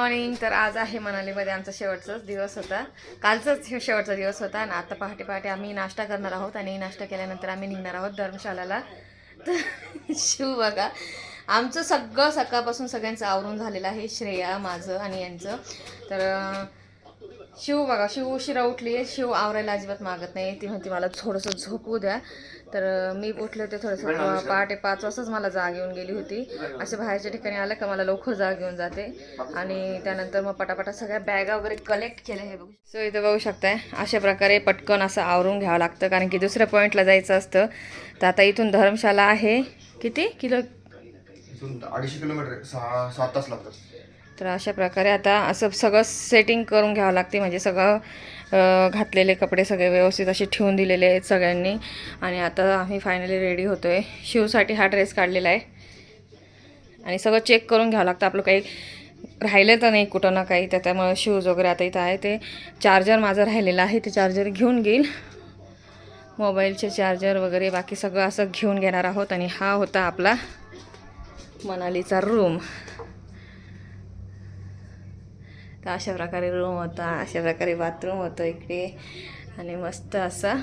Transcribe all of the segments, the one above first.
Morning तर आज आहे मनालीमध्ये आमचा शेवटचाच दिवस होता. कालचाच हे शेवटचा दिवस होता आणि आता पहाटे पहाटे आम्ही नाश्ता करणार आहोत आणि नाश्ता केल्यानंतर आम्ही निघणार आहोत धर्मशालाला. तर शिव बघा आमचं सगळं सकाळपासून सगळ्यांचं आवरून झालेलं आहे श्रेया माझं आणि यांचं. तर शिव बघा शिव उशिरा उठली आहे शिव आवरायला अजिबात मागत नाही ती म्हणते मला थोडंसं झोपू द्या. तर मी उठले होते थोडंसं पहाटे पाच वाजताच मला जाग येऊन गेली होती. असे बाहेरच्या ठिकाणी आलं का मला लवकर जाग येऊन जाते. आणि त्यानंतर मग पटापटा सगळ्या बॅगा वगैरे कलेक्ट केल्या हे बघू. सो इथं बघू शकताय अशा प्रकारे पटकन असं आवरून घ्यावं लागतं कारण की दुसऱ्या पॉईंटला जायचं असतं. तर आता इथून धर्मशाला आहे. किती? किलो? अडीचशे किलोमीटर. सहा सात तास लागतात. तर अशा प्रकारे आता असं सगळं सेटिंग करून घ्यावं लागते म्हणजे सगळं घातलेले कपडे सगळे व्यवस्थित असे ठेवून दिलेले आहेत सगळ्यांनी. आणि आता आम्ही फायनली रेडी होतो आहे शिवसाठी हा ड्रेस काढलेला आहे. आणि सगळं चेक करून घ्यावं लागतं. आपलं काही राहिलं तर नाही कुठं ना काही. त्याच्यामुळे शूज वगैरे आता इथं आहे. ते चार्जर माझं राहिलेलं आहे. ते चार्जर घेऊन घेईल मोबाईलचे चार्जर वगैरे बाकी सगळं असं घेऊन घेणार आहोत. आणि हा होता आपला मनालीचा रूम तर अशा प्रकारे रूम होता अशा प्रकारे बाथरूम होतं इकडे. आणि मस्त असा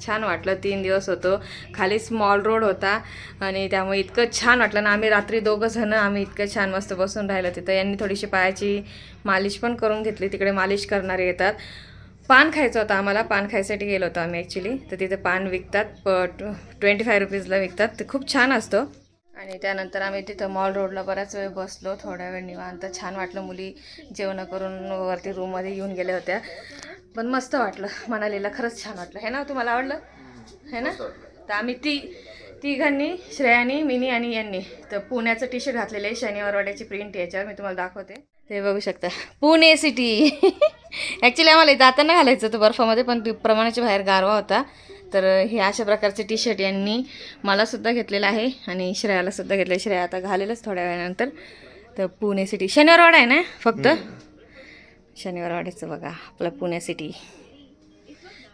छान वाटलं. तीन दिवस होतो. खाली स्मॉल रोड होता आणि त्यामुळे इतकं छान वाटलं ना. आम्ही रात्री दोघं जण आम्ही इतकं छान मस्त बसून राहिलं तिथं. यांनी थोडीशी पायाची मालिश पण करून घेतली. तिकडे मालिश करणारे येतात. पान खायचं होतं आम्हाला. पान खायसाठी गेलो होतो आम्ही ॲक्च्युली तर तिथे पान विकतात. प ट्वेंटी फाय रुपीजला विकतात. ते खूप छान असतं. आणि त्यानंतर आम्ही तिथं मॉल रोडला बराच वेळ बसलो थोड्या वेळ निवांत. छान वाटलं मुली जेवण करून वरती रूममध्ये येऊन गेल्या होत्या. पण मस्त वाटलं मनालीला खरंच छान वाटलं. हे ना तुम्हाला आवडलं? है ना? तर आम्ही ती तिघांनी श्रेयानी मिनी आणि यांनी तर पुण्याचं टी शर्ट घातलेलं आहे शनिवारवाड्याची प्रिंट याच्यावर मी तुम्हाला दाखवते. ते बघू शकता. पुणे सिटी ॲक्च्युली आम्हाला जाताना घालायचं होतं बर्फामध्ये पण प्रमाणाच्या बाहेर गारवा होता. तर हे अशा प्रकारचे टी शर्ट यांनी मलासुद्धा घेतलेलं आहे आणि श्रेयालासुद्धा घेतलं श्रेया आता घालेलच थोड्या वेळानंतर. तर पुणे सिटी शनिवारवाडा आहे ना फक्त? शनिवारवाड्याचं बघा आपलं पुणे सिटी.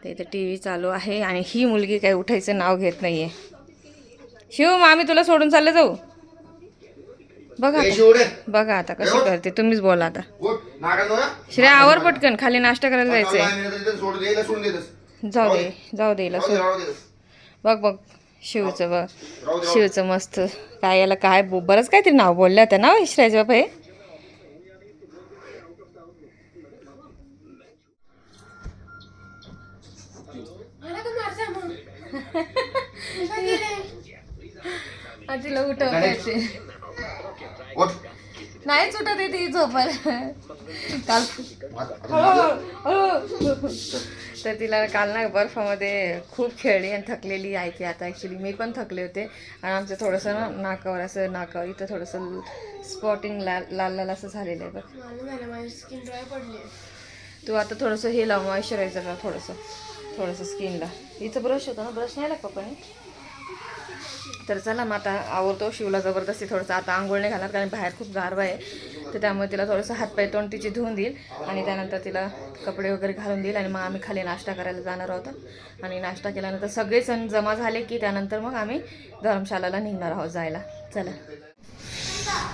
तर इथं टी व्ही चालू आहे आणि ही मुलगी काही उठायचं नाव घेत नाही आहे शिव मग आम्ही तुला सोडून चाललं जाऊ. बघा आता. बघा आता कशी करते तुम्हीच बोला आता. श्रेया आवर पटकन खाली नाश्ता करायला जायचंय. जाऊ दे जाऊ दे हिला राहू दे, सोड. बघ बघ शिवचं बघ. शिवचं मस्त. काय याला काय बरंच काहीतरी नाव बोलल्या होत्या ना श्रेयाचे बाप हे? तिला उठवते. नाही सुटत उठत आहे ती झोपल. काल तर तिला काल ना बर्फामध्ये खूप खेळली आणि थकलेली आहे ती आता ॲक्च्युली मी पण थकले होते. आणि आमचं थोडंसं ना नाकावर असं नाकावर इथं थोडंसं स्पॉटिंग लाल लाल लाल असं झालेलं आहे बघ. तू आता थोडंसं हे लाव मॉइश्चरायझर लाव थोडंसं थोडंसं स्किनला इथं ब्रश होता ना? ब्रश नाही आला पप्पाने तर चला मग आता आवडतो शिवला जबरदस्ती थोडंसं आता आंघोळ नाही घालणार कारण बाहेर खूप गारवा आहे. तर त्यामुळे तिला थोडंसं हातपाय तोंड तिची धुवून देईल आणि त्यानंतर तिला कपडे वगैरे घालून देईल आणि मग आम्ही खाली नाश्ता करायला जाणार आहोत. आणि नाश्ता केल्यानंतर सगळेजण जमा झाले की त्यानंतर मग आम्ही धर्मशालाला निघणार आहोत जायला. चला.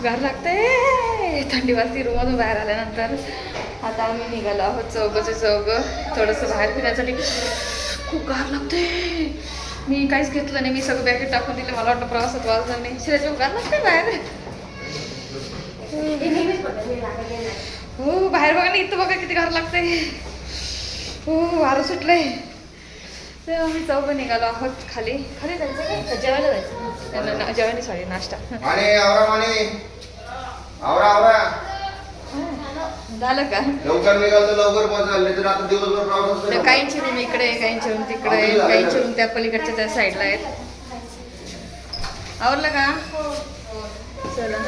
गार लागते थंडी वाजती रूममधून बाहेर आल्यानंतर आता आम्ही निघालो आहोत चौकचे चौघं. थोडंसं बाहेर फिरण्यासाठी. खूप गार लागते मी काहीच घेतलं नाही मी सगळं बॅगेट टाकून दिले मला वाटतं प्रवासात वाजणार नाही. शिराच्या गार लागते बाहेर? हो बाहेर बघा ना इथं बघा किती गार लागते हो वारं सुटलंय. तर आम्ही चौघं निघालो आहोत खाली. खाली जायचं काय जेवायला जायचं जेवायला सॉरी नाश्ता. माने, आवरा माने. आवरा, आवरा. झालं का? लवकर निघाल तर लवकर पोहोचाल नाही तर आता दिवसभर प्रवास तर असतो. काहींची रूम इकडे आहे काहींची रूम तिकडे आहे काहींची रूम त्या पलीकडच्या त्या साईडला आहेत. आवरलं का? चला.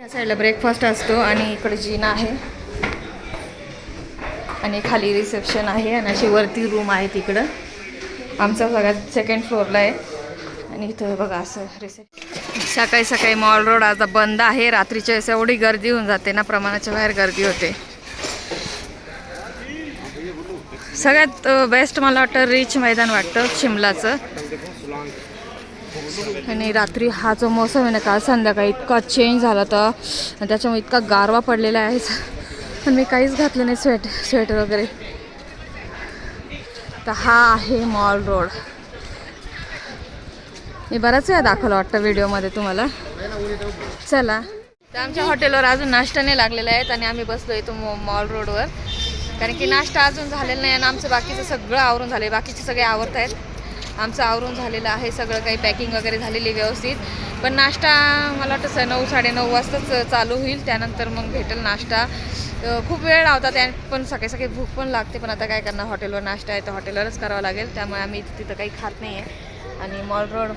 या साईडला ब्रेकफास्ट असतो आणि इकडे जिना आहे. आणि खाली रिसेप्शन आहे आणि अशी वरती रूम आहे तिकडं. आमचा सगळ्यात सेकंड फ्लोअरला आहे. आणि इथं बघा असं रिसेप्शन सकाळी सकाळी मॉल रोड आता बंद आहे. रात्रीच्या वेळेस एवढी गर्दी होऊन जाते ना प्रमाणाच्या बाहेर गर्दी होते. सगळ्यात बेस्ट मला वाटतं रिच मैदान वाटतं शिमलाचं. आणि रात्री हा जो मोसम आहे ना काल संध्याकाळी इतका चेंज झाला तर आणि त्याच्यामुळे इतका गारवा पडलेला आहे. पण मी काहीच घातलं नाही स्वेट स्वेटर वगैरे. तर हा आहे मॉल रोड. मी बराच वेळा दाखवला वाटतं व्हिडिओमध्ये तुम्हाला. चला. तर आमच्या हॉटेलवर अजून नाश्ता नाही लागलेला आहेत आणि आम्ही बसलो आहे मॉ मॉल रोडवर. कारण की नाश्ता अजून झालेला नाही आणि आमचं बाकीचं सगळं आवरून झालं आहे बाकीचे सगळे आवरत आहेत. आमचं आवरून झालेलं आहे. सगळं काही पॅकिंग वगैरे झालेली व्यवस्थित. पण नाश्ता मला वाटतं स नऊ साडेनऊ वाजताच चालू होईल. त्यानंतर मग भेटेल नाश्ता. खूप वेळ लावतात त्या पण सकाळी सकाळी भूक पण लागते. पण आता काय करणार? हॉटेलवर नाश्ता आहे तर हॉटेलवरच करावं लागेल. त्यामुळे आम्ही तिथं काही खात नाही आहे आणि मॉल रोड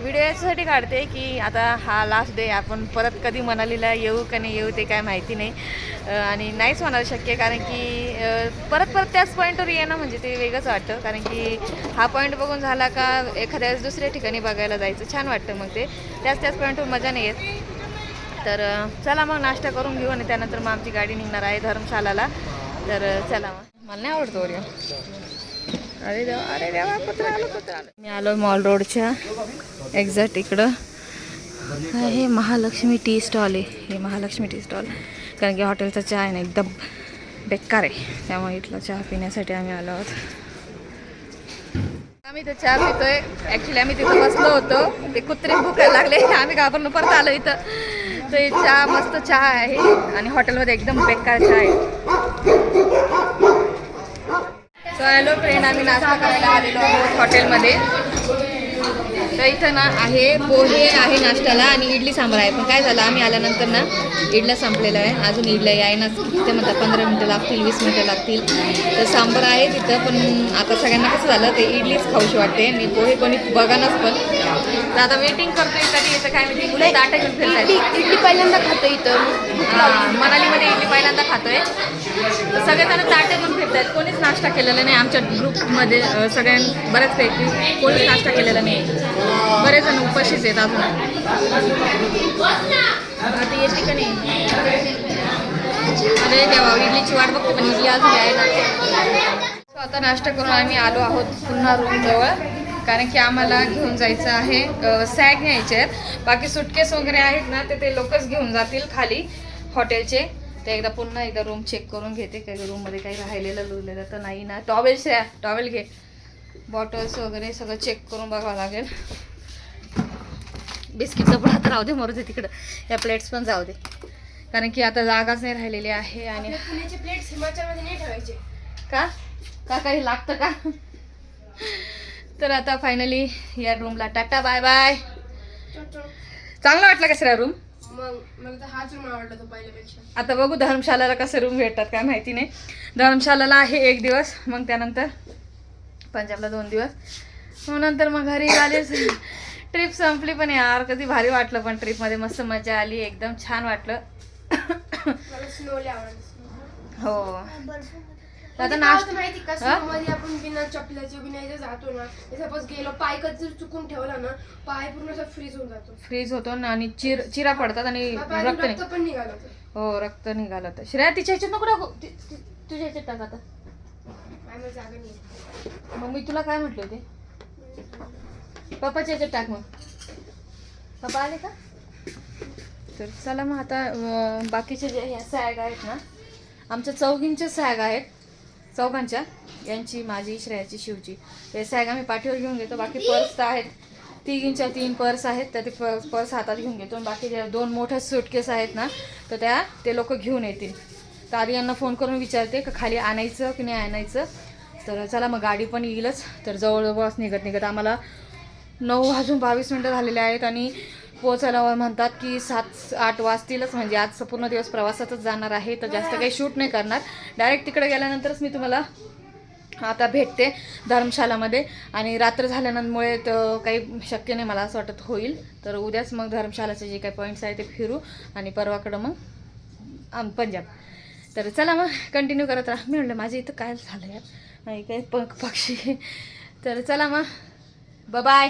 व्हिडिओ याच्यासाठी काढते की आता हा लास्ट डे आपण परत कधी मनालीला येऊ का नाही येऊ ते काय माहिती नाही. आणि नाहीच होणार शक्य कारण की परत परत त्याच पॉईंटवर येणं म्हणजे ते वेगळंच वाटतं. कारण की हा पॉईंट बघून झाला का एखाद्या वेळेस दुसऱ्या ठिकाणी बघायला जायचं छान वाटतं मग ते. त्याच त्याच पॉईंटवर मजा नाही येत. तर चला मग नाश्ता करून घेऊ आणि त्यानंतर मग आमची गाडी निघणार आहे धर्मशालाला. तर चला मग. मला नाही आवडतो ओरिओ अरे देवा अरे देवा कुत्र आलं आलं मी आलो मॉल रोडच्या. एक्झॅक्ट इकडं. हे महालक्ष्मी टी स्टॉल आहे. हे महालक्ष्मी टी स्टॉल. कारण की हॉटेलचा चहा आहे ना एकदम बेकार आहे. त्यामुळे इथला चहा पिण्यासाठी आम्ही आलो आहोत. आम्ही इथं चहा पितोय. ॲक्च्युली आम्ही तिथं बसलो होतो. ते कुत्रे भुकायला लागले. आम्ही घाबरून परत आलो इथं. तर चहा मस्त चहा आहे. आणि हॉटेलमध्ये एकदम बेकार चहा आहे. सो हॅलो फ्रेंड आम्ही नाश्ता करायला आलेलो आहोत हॉटेलमध्ये. तर इथं ना आहे पोहे आहे नाश्त्याला आणि इडली सांबार आहे. पण काय झालं आम्ही आल्यानंतर ना इडला संपलेला आहे. अजून इडला आहे ना तिथे म्हणतात पंधरा मिनटं लागतील वीस मिनटं लागतील. तर सांबार आहे तिथं पण आता सगळ्यांना कसं झालं ते इडलीच खाऊशी वाटते. आणि पोहे कोणी बघानच पण. तर आता वेटिंग करतोय कधी येतं काय माहिती मुलं ताटं घेऊन फिरतायत. इडली पहिल्यांदा खातो इथं. मनालीमध्ये इडली पहिल्यांदा खातोय. सगळेजण ताटे घेऊन फिरतायत. कोणीच नाश्ता केलेला नाही. आमच्या ग्रुपमध्ये सगळ्यां बऱ्याचपैकी कोणीच नाश्ता केलेला नाही. बरेच जण उपाशीच आहेत अजून. आता येते का नाही? अरे देवा इडलीची वाट बघते पण इडली अजून आहे ना. आता नाश्ता करून आम्ही आलो आहोत पुन्हा रूमजवळ कारण की आम्हाला घेऊन जायचं आहे सॅग न्यायचे आहेत. बाकी सुटकेस वगैरे आहेत ना ते ते लोकच घेऊन जातील खाली हॉटेलचे. ते एकदा पुन्हा एकदा रूम चेक करून घेते. काही रूममध्ये काही राहिलेलं लुरलेलं तर नाही ना. टॉवेल श्रेया टॉवेल घे. बॉटल्स वगैरे सगळं चेक करून बघावं लागेल. बिस्किटचं पण आता राहू दे मरू दे तिकडं. या प्लेट्स पण जाऊ दे. कारण की आता जागाच नाही राहिलेली आहे आणि पुण्याचे प्लेट हिमाचलमध्ये नाही ठेवायचे. का? का काही लागतं का? तर आता फायनली या रूमला टाटा बाय बाय चांगलं वाटलं का सर रूम मग मला तर हाच रूम आवडला तो पहिल्यापेक्षा. आता बघू धर्मशालाला कसं रूम भेटतात काय माहिती नाही. धर्मशालाला आहे एक दिवस मग त्यानंतर पंजाबला दोन दिवस. मग नंतर मग घरी आलेच. ट्रिप संपली पण यार कधी भारी वाटलं पण ट्रिपमध्ये मस्त मजा आली एकदम छान वाटलं. हो. आता आता नाश्ता माहिती का? मध्ये आपण बिना चपल्याचे बिना याचे जातो ना सपोज गेलो पाय कधी जर चुकून ठेवला ना पाय पूर्ण असा फ्रीज होऊन जातो. फ्रीज होतो ना आणि चिर चिरा पडतात आणि रक्त रक्त पण निघालं होतं. हो रक्त निघालं होतं. श्रेया तिच्या ह्याच्यात नको टाकू. ति- ति- तुझ्या ह्याच्यात टाक आता. पायामध्ये जागा नाही मग मी तुला काय म्हटले होते? पप्पाच्या ह्याच्यात टाक मग. पप्पा आले का? तर चला मग आता अं, बाकीचे जे ह्या सॅग आहेत ना आमच्या चौघींचे सॅग आहेत. चौघांच्या यांची माझी श्रेयाची शिवची. हे सॅग आम्ही पाठीवर घेऊन घेतो. बाकी पर्स तर आहेत. तिघींच्या तीन पर्स आहेत. तर ते पर्स पर्स हातात घेऊन घेतो. आणि बाकी ज्या दोन मोठ्या सुटकेस आहेत ना तर त्या ते लोक घेऊन येतील. तर आधी यांना फोन करून विचारते का खाली आणायचं की नाही आणायचं. तर चला मग गाडी पण येईलच. तर जवळजवळच निघत निघत आम्हाला नऊ वाजून बावीस मिनटं झालेले आहेत. आणि पोचायला म्हणतात की सात आठ वाजतीलच म्हणजे आज पूर्ण दिवस प्रवासातच जाणार आहे तर जास्त काही शूट नाही करणार. डायरेक्ट तिकडे गेल्यानंतरच मी तुम्हाला आता भेटते धर्मशालामध्ये. आणि रात्र झाल्यानंतरमुळे तर काही शक्य नाही मला असं वाटत होईल. तर उद्याच मग धर्मशालाचे जे काही पॉईंट्स आहे ते फिरू. आणि परवाकडं मग आम पंजाब. तर चला मग कंटिन्यू करत राहा. मी म्हणलं माझ्या इथं काय झालं यार? नाही काय पंख पक्षी. तर चला मग. बाय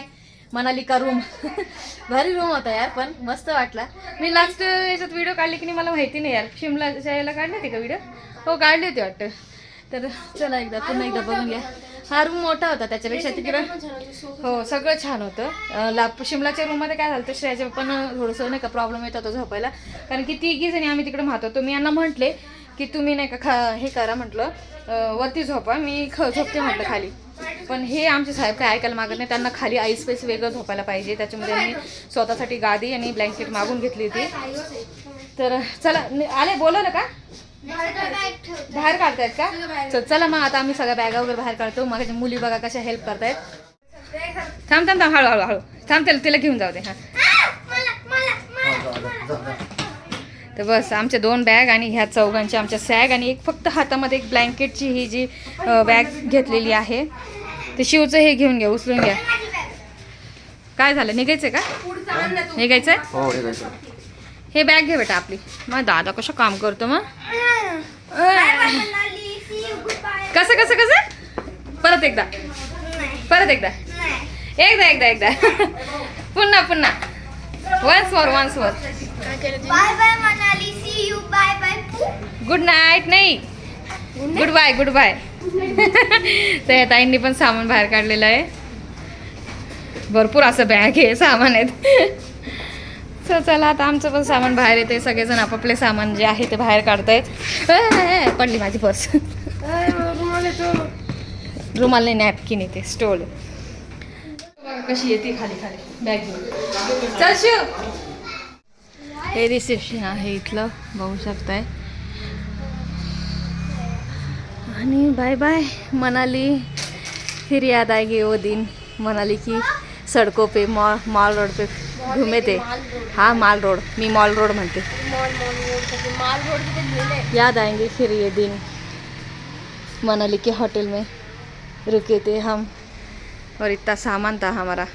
मनाली का रूम भारी रूम होता यार पण मस्त वाटला. मी लास्ट याच्यात व्हिडिओ काढली की नाही मला माहिती नाही यार. शिमलाच्या याला काढली होती का व्हिडिओ हो काढली होती वाटतं. तर चला एकदा पुन्हा एकदा बघून घ्या. हा रूम मोठा होता त्याच्यापेक्षा तिकडे. हो सगळं छान होतं. अं, लाप शिमलाच्या रूममध्ये काय झालं तर श्रेयाच्या पण थोडंसं नाही का प्रॉब्लेम येत होता झोपायला. कारण की तिघी जणी आम्ही तिकडे माहतो तर मी यांना म्हटले की तुम्ही नाही का खा हे करा म्हटलं. वरती झोपा मी ख झोपते म्हटलं खाली. पण हे आमचे साहेब काय ऐकायला मागत नाही. त्यांना खाली आई स्पेस वेगळं झोपायला पाहिजे. त्याच्यामध्ये आम्ही स्वतःसाठी गादी आणि ब्लँकेट मागून घेतली होती. तर चला आले बोलवलं का? बाहेर काढतायत का? चल चला मग आता आम्ही सगळ्या बॅगा वगैरे बाहेर काढतो. मग मुली बघा कशा हेल्प करतायत. थांब थांब थांब हळू हळू थांब तिला घेऊन जाऊ दे. हां. तर बस आमच्या दोन बॅग आणि ह्या चौघांच्या आमच्या सॅग आणि एक फक्त हातामध्ये एक ब्लँकेटची ही जी बॅग घेतलेली आहे. ते शिवचं हे घेऊन घ्या उचलून घ्या. काय झालं? निघायचंय का? पुढचं आण ना तू. निघायचंय? हो हे काय हे बॅग घे बेटा आपली. मग दादा कसं काम करतो मग? कसं कसं कसं? परत एकदा. परत एकदा. एकदा एकदा एकदा. पुन्हा पुन्हा. वन्स मोर वन्स मोर ते? Bye bye Manali see you bye bye good night नाही. गुड बाय गुड बाय तर या ताईंनी पण सामान बाहेर काढलेलं आहे. भरपूर असं बॅग आहे सामान आहेत. तर चला आता आमचं पण सामान बाहेर येते सगळेजण आपापले सामान जे आहे ते बाहेर काढतायत. पडली माझी पर्स. अरे, रुमाल येतो. रुमाल नाही नॅपकिन येते स्टोल कशी येते खाली खाली. बॅग घेऊन. चल शिव. हे रिसेप्शन आहे इथलं बघू शकताय. आणि बाय बाय मनाली. फिर याद आएगी वो दिन. मनाली की सड़कों पे मॉल मॉल रोड पे घूमे थे हा माल रोड. मी मॉल रोड म्हणते. याद आएंगे फिर ये दिन. मनाली के होटल में रुके थे हम। और इतना सामान था हमारा।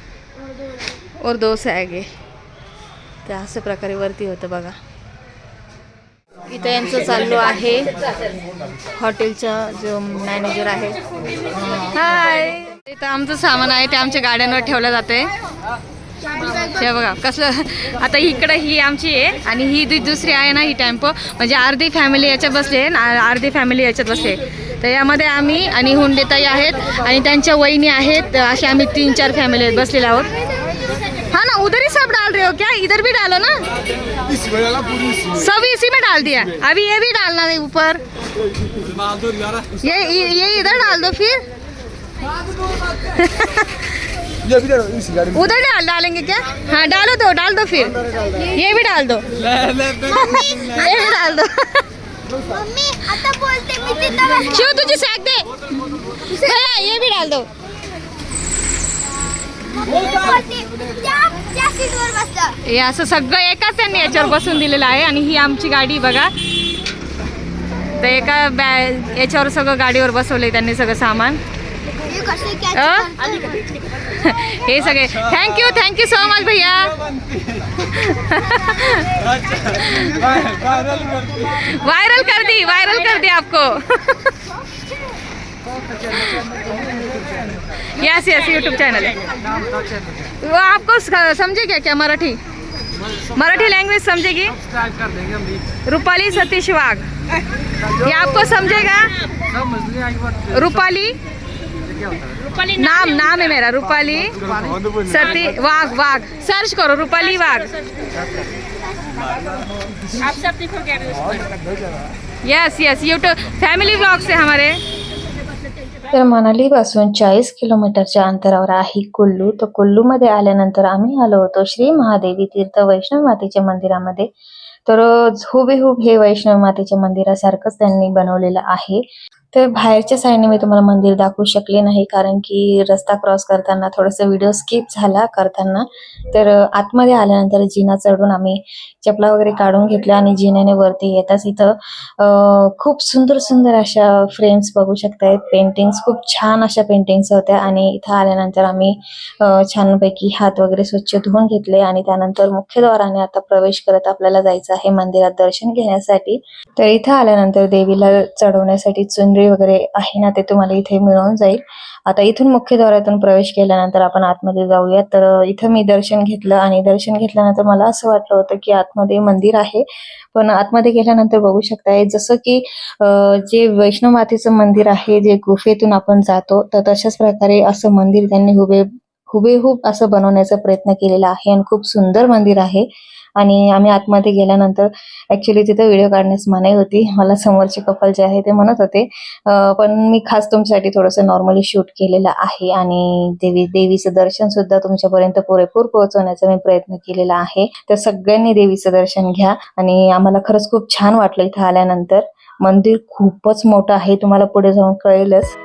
और दो से आगे तर अशा प्रकारे वरती होतं बघा. इथं यांचं चाललो आहे हॉटेलचा जो मॅनेजर आहे. हाय इथं आमचं सामान आहे ते आमच्या गाड्यांवर ठेवलं जाते हे बघा कसलं आता इकडं ही आमची आहे आणि ही जी दुसरी आहे ना ही टेम्पो म्हणजे अर्धी फॅमिली याच्यात बसली आहे आणि अर्धी फॅमिली याच्यात बसली तर यामध्ये आम्ही आणि हुंडेताई आहेत आणि त्यांच्या वहिनी आहेत असे आम्ही तीन चार फॅमिली बसलेल्या आहोत. सब डाल रहे हो क्या? इधर भी डालो ना। सब इसी में डाल दिया। अभी ये भी डालना है ऊपर। ये ये इधर डाल दो फिर। उधर डाल डालेंगे क्या? हाँ डालो दो डाल दो फिर। ये भी डाल दो। ये भी डाल दो। शिव तुझी सॅक दे। भैया, ये भी डाल दो। हे असं सगळं एकाच त्यांनी याच्यावर बसून दिलेलं गाडी बघा. तर एका बॅ याच्यावर सगळं गाडीवर बसवलंय त्यांनी सो मच भैया. वायरल कर दी वायरल कर दी आपको. यस यस यूट्यूब चैनल वो आपको स- समझेगा क्या मराठी? मराठी लैंग्वेज समझेगी? रूपाली सतीश वाघ। ये आपको समझेगा? रूपाली? नाम नाम है। मेरा रूपाली सती वाघ वाघ। सर्च करो Rupali Wagh. Yes yes YouTube family blogs है हमारे तर मनालीपासून चाळीस किलोमीटरच्या अंतरावर आहे कुल्लू. तर कुल्लूमध्ये आल्यानंतर आम्ही आलो होतो श्री महादेवी तीर्थ वैष्णव मातेच्या मंदिरामध्ये. तर हुबेहूब हे वैष्णव मातेच्या मंदिरासारखंच त्यांनी बनवलेलं आहे. तर बाहेरच्या साईडने मी तुम्हाला मंदिर दाखवू शकले नाही कारण की रस्ता क्रॉस करताना थोडासा व्हिडिओ स्किप झाला करताना. तर आतमध्ये आल्यानंतर जिना चढून आम्ही चपला वगैरे काढून घेतल्या आणि जिन्याने वरती येताच इथं खूप सुंदर सुंदर अशा फ्रेम्स बघू शकतायत. पेंटिंग्स खूप छान अशा पेंटिंग्स होत्या आणि इथं आल्यानंतर आम्ही छानपैकी हात वगैरे स्वच्छ धुवून घेतले आणि त्यानंतर मुख्यद्वाराने आता प्रवेश करत आपल्याला जायचं आहे मंदिरात दर्शन घेण्यासाठी. तर इथं आल्यानंतर देवीला चढवण्यासाठी चुनरी एंट्री वगैरे आहे ना ते तुम्हाला इथे मिळून जाईल. आता इथून मुख्य द्वारातून प्रवेश केल्यानंतर आपण आतमध्ये जाऊया तर इथं मी दर्शन घेतलं आणि दर्शन घेतल्यानंतर मला असं वाटलं होतं की आतमध्ये मंदिर आहे. पण आतमध्ये गेल्यानंतर बघू शकताय जसं की अ, जे वैष्णव मातेचं मंदिर आहे जे गुफेतून आपण जातो तर तशाच प्रकारे असं मंदिर त्यांनी हुबे हुबेहूब असं बनवण्याचा प्रयत्न केलेला आहे. आणि खूप सुंदर मंदिर आहे. आणि आम्ही आतमध्ये गेल्यानंतर ऍक्च्युली तिथं व्हिडिओ काढण्यास मनाई होती. मला समोरचे कपल जे आहे ते म्हणत होते पण मी खास तुमच्यासाठी थोडंसं नॉर्मली शूट केलेलं आहे आणि देवी देवीचं दर्शन सुद्धा तुमच्यापर्यंत पुरेपूर पोहोचवण्याचा मी प्रयत्न केलेला आहे. तर सगळ्यांनी देवीचं दर्शन घ्या आणि आम्हाला खरंच खूप छान वाटलं इथं आल्यानंतर. मंदिर खूपच मोठं आहे तुम्हाला पुढे जाऊन कळेलच.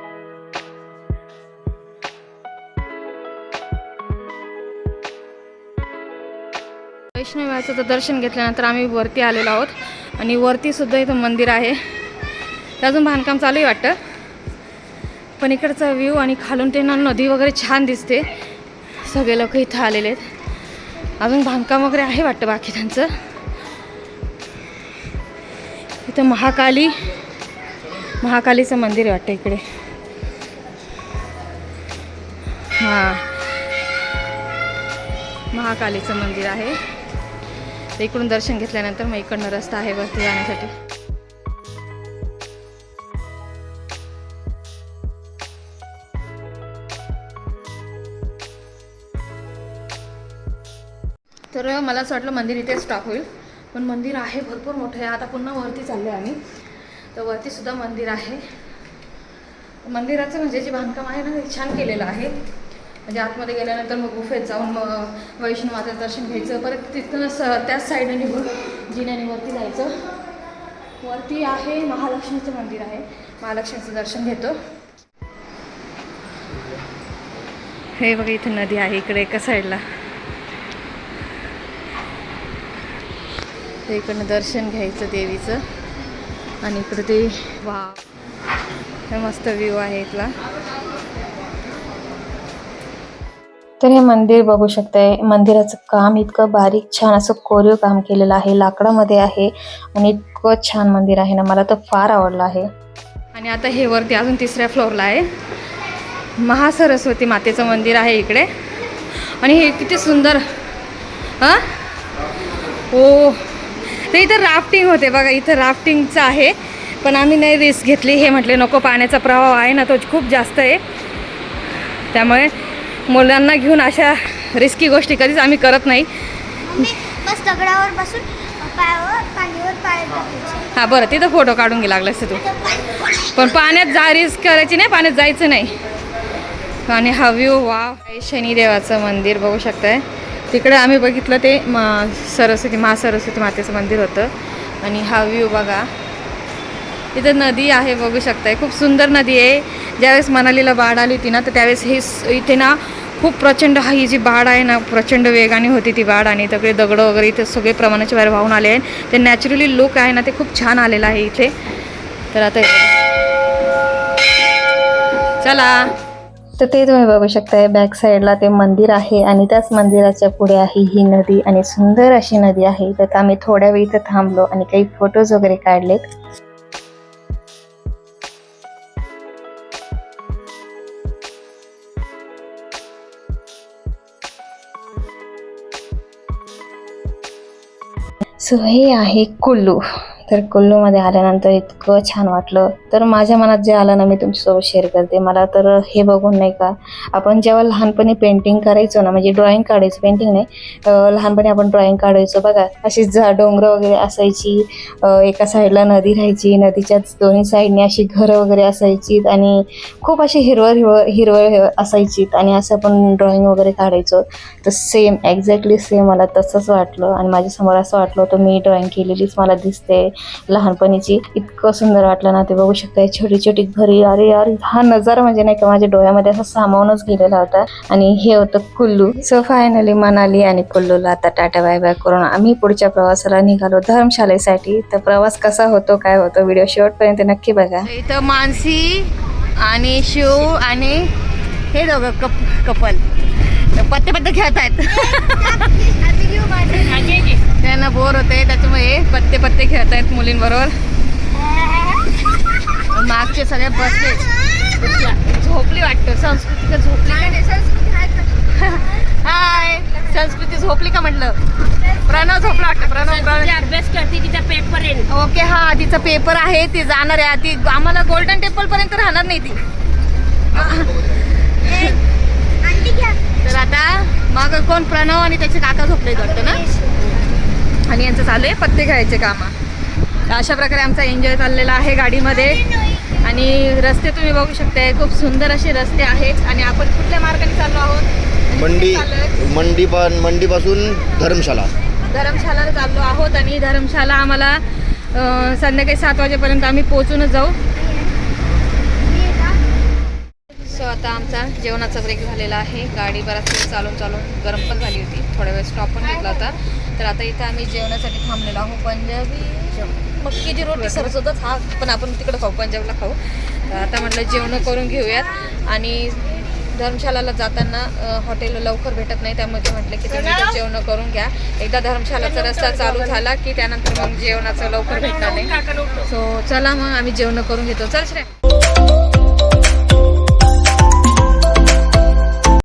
वैष्णवाचं तर दर्शन घेतल्यानंतर आम्ही वरती आलेलो आहोत. आणि वरती सुद्धा इथं मंदिर आहे. अजून बांधकाम चालू आहे वाटतं. पण इकडचा व्ह्यू आणि खालून ते ना नदी वगैरे छान दिसते. सगळे लोक इथं आलेले आहेत. अजून बांधकाम वगैरे आहे वाटतं बाकी त्यांचं. इथं महाकाली महाकालीचं मंदिर आहे वाटतं इकडे. हां. महाकालीचं मंदिर आहे. तर इकडून दर्शन घेतल्यानंतर मग इकडनं रस्ता आहे वरती जाण्यासाठी. तर मला असं वाटलं मंदिर इथे स्टॉप होईल. पण मंदिर आहे भरपूर मोठं आहे. आता पुन्हा वरती चाललो आम्ही. तर वरती सुद्धा मंदिर आहे. मंदिराचं म्हणजे जे बांधकाम आहे ना ते छान केलेलं आहे. म्हणजे आतमध्ये गेल्यानंतर मग गुफेत जाऊन मग वैष्णवाचं दर्शन घ्यायचं. परत तिथनं स त्याच साईडने निघून जिन्याने वरती जायचं. वरती आहे महालक्ष्मीचं मंदिर आहे. महालक्ष्मीचं दर्शन घेतो. हे बघा इथे नदी आहे. इकडे एका साईडला ते इकडनं दर्शन घ्यायचं देवीचं. आणि इकडं ते वा हे मस्त व्ह्यू आहे इथला. तर हे मंदिर बघू शकताय. मंदिराचं काम इतकं बारीक छान असं कोरीव काम केलेलं आहे. लाकडामध्ये आहे आणि इतकं छान मंदिर आहे ना मला तर फार आवडलं आहे. आणि आता हे वरती अजून तिसऱ्या फ्लोअरला आहे. महासरस्वती मातेचं मंदिर आहे इकडे. आणि हे किती सुंदर हां? हो ते इथं राफ्टिंग होते बघा इथं राफ्टिंगचं आहे. पण आम्ही नाही रिस्क घेतली हे म्हटले नको पाण्याचा प्रवाह आहे ना तो खूप जास्त आहे. त्यामुळे मुलांना घेऊन अशा रिस्की गोष्टी कधीच आम्ही करत नाही. मम्मी बस दगडावर बसून पायावर पाणीवर पाय टाकायचे. हां बरं तिथं फोटो काढून घे लागलं असतं तू पण पाण्यात जा रिस्क करायची नाही पाण्यात जायचं नाही. आणि हा व्ह्यू वा शनिदेवाचं मंदिर बघू शकताय. तिकडे आम्ही बघितलं ते म सरस्वती महासरस्वती मातेचं मंदिर होतं. आणि हा व्ह्यू बघा. इथं नदी आहे बघू शकताय. खूप सुंदर नदी आहे. ज्यावेळेस मनालीला बाढ आली होती ना तर त्यावेळेस हे इथे ना खूप प्रचंड हा ही जी बाढ आहे ना प्रचंड वेगाने होती ती बाढ आणि सगळे दगडं वगैरे इथे सगळे प्रमाणाच्या बाहेर वाहून आले आहेत. ते नॅचरली लुक आहे ना ते खूप छान आलेलं आहे इथे. तर आता चला. तर ते तुम्ही बघू शकताय बॅक साईडला ते मंदिर आहे आणि त्याच मंदिराच्या पुढे आहे ही नदी आणि सुंदर अशी नदी आहे. तर आम्ही थोड्या वेळ इथं थांबलो आणि काही फोटोज वगैरे काढलेत. सो हे आहे कुल्लू. तर कुल्लूमध्ये आल्यानंतर इतकं छान वाटलं. तर माझ्या मनात जे आलं ना मी तुमच्यासोबत शेअर करते. मला तर हे बघून नाही का आपण जेव्हा लहानपणी पेंटिंग करायचो ना म्हणजे ड्रॉइंग काढायचो पेंटिंग नाही लहानपणी आपण ड्रॉइंग काढायचो बघा. अशी झा डोंगरं वगैरे असायची एका साईडला नदी राहायची नदीच्या दोन्ही साईडने अशी घरं वगैरे असायची आणि खूप अशी हिरवळ हिरवळ हिरवळ असायची आणि असं आपण ड्रॉइंग वगैरे काढायचो. तर सेम एक्झॅक्टली सेम मला तसंच वाटलं आणि माझ्यासमोर असं वाटलं होतं मी ड्रॉइंग केलेलीच मला दिसते. लहानपणीची इतकं सुंदर वाटलं ना ते बघू शकताय छोटी छोटी घरी अरे यार हा नजारा म्हणजे नाही का माझ्या डोळ्यामध्ये असं सामावूनच गेलेला होता. आणि हे होतं कुल्लू. सो फायनली मनाली आणि कुल्लूला आता टाटा बाय बाय करून आम्ही पुढच्या प्रवासाला निघालो धर्मशाळेसाठी. तर प्रवास कसा होतो काय होतो व्हिडिओ शेवटपर्यंत नक्की बघा. इथं मानसी आणि शिव आणि हे दोघं कप कपल. पत्ते पत्ते खेळत आहेत त्यांना बोर होते त्याच्यामुळे पत्ते पत्ते खेळत आहेत मुलींबरोबर मागचे सगळे बसले झोपली वाटतं. संस्कृती का? झोपली का? हाय. संस्कृती झोपली का म्हटलं? प्रणव झोपला वाटतं. प्रणव प्रणव अभ्यास करते तिचा पेपर आहे. ओके हा तिचा पेपर आहे ती जाणार आहे. ती आम्हाला गोल्डन टेम्पल पर्यंत राहणार नाही ती. तर आता मग कोण प्रणव आणि त्याचे काका झोपले वाटतं ना? आणि यांचं चालू आहे पत्ते खेळायचे कामं. तर अशा प्रकारे आमचा एन्जॉय चाललेला आहे गाडीमध्ये. आणि रस्ते तुम्ही बघू शकताय खूप सुंदर असे रस्ते आहेत. आणि आपण कुठल्या मार्गाने चाललो आहोत? मंडी? मंडी मंडीपासून धर्मशाला. धर्मशालाला चाललो आहोत आणि धर्मशाला आम्हाला संध्याकाळी सात वाजेपर्यंत आम्ही पोहोचूनच जाऊ. सो आता आमचा जेवणाचा ब्रेक झालेला आहे. गाडी बराच वेळ चालून चालून गरम पण झाली होती. थोडा वेळ स्टॉप पण घेतला होता. तर आता इथं आम्ही जेवणासाठी थांबलेलो आहोत. पंजाबी मक्कीची रोटी सरस हा पण आपण तिकडं खाऊ पंजाबला खाऊ. आता म्हटलं जेवणं करून घेऊयात. आणि धर्मशालाला जाताना हॉटेल लवकर भेटत नाही त्यामुळे ते म्हटलं की तुम्ही जेवणं करून घ्या. एकदा धर्मशालाचा रस्ता चालू झाला की त्यानंतर मग जेवणाचं लवकर भेटणार नाही. सो चला मग आम्ही जेवणं करून घेतो. चल श्रेय.